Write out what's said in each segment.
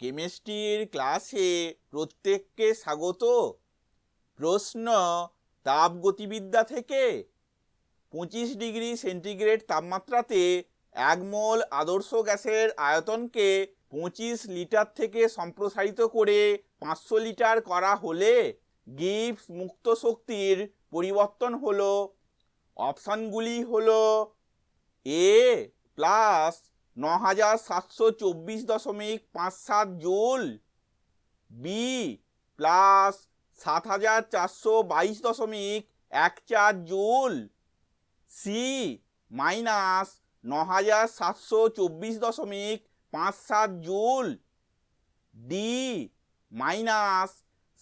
কেমিস্ট্রির ক্লাসে প্রত্যেককে স্বাগত। প্রশ্ন তাপগতিবিদ্যা থেকে পঁচিশ ডিগ্রি সেন্টিগ্রেড তাপমাত্রাতে এক মোল আদর্শ গ্যাসের আয়তনকে পঁচিশ লিটার থেকে সম্প্রসারিত করে পাঁচশো লিটার করা হলে গিবস মুক্ত শক্তির পরিবর্তন হলো। অপশানগুলি হলো এ প্লাস ন হাজার সাতশো চব্বিশ দশমিক পাঁচ সাত জুল। বি প্লাস সাত হাজার চারশো বাইশ দশমিক এক চার জুল। সি মাইনাস ন হাজার সাতশো চব্বিশ দশমিক পাঁচ সাত জুল। ডি মাইনাস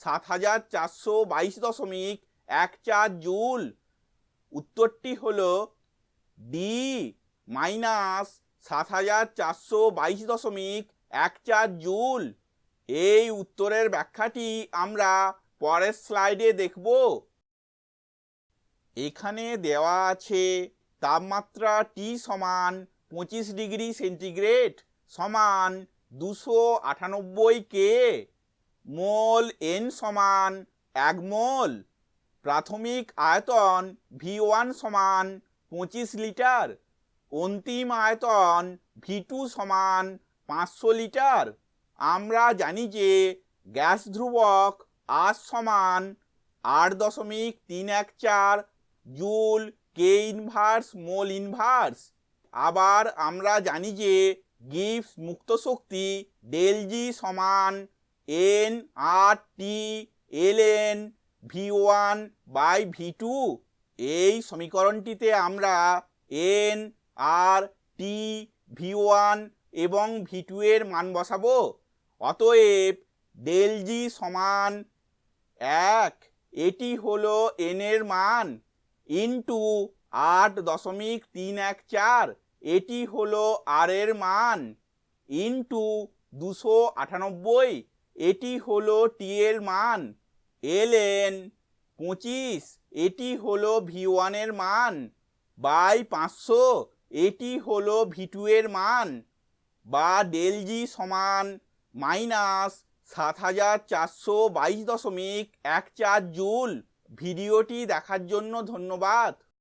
সাত হাজার চারশো বাইশ দশমিক এক চার জুল। উত্তরটি হলো ডি মাইনাস সাত হাজার চারশো বাইশ দশমিক এক চার জুল। এই উত্তরের ব্যাখ্যাটি আমরা পরের স্লাইডে দেখব। এখানে দেওয়া আছে তাপমাত্রা টি সমান পঁচিশ ডিগ্রি সেন্টিগ্রেড সমান দুশো আটানব্বই কে। মোল এন সমান এক মোল। প্রাথমিক আয়তন ভি ওয়ান সমান পঁচিশ লিটার। অন্তিম আয়তন ভি টু সমান পাঁচশো লিটার। আমরা জানি যে গ্যাস ধ্রুবক আর সমান আট দশমিক তিন এক চার joule K inverse mole inverse আবার আমরা জানি যে গিফট মুক্ত শক্তি ডেল জি সমান N R T L N V one by V two এই সমীকরণটিতে আমরা N R T V one এবং ভি টু এর মান বসাবো। অতএব ডেল জি সমান এক, এটি হলো এন এর মান ইন্টু আট দশমিক তিন এক চার, এটি হলো আর এর মান ইন্টু দুশো আটানব্বই, এটি হলো টি এর মান এল এন পঁচিশ, এটি হলো ভি ওয়ানের মান বাই পাঁচশো এটি হলো ভিটু এর মান বা ডেল জি সমান মাইনাস সাত হাজার চারশো বাইশ দশমিক এক চার জুল ভিডিওটি দেখার জন্য ধন্যবাদ।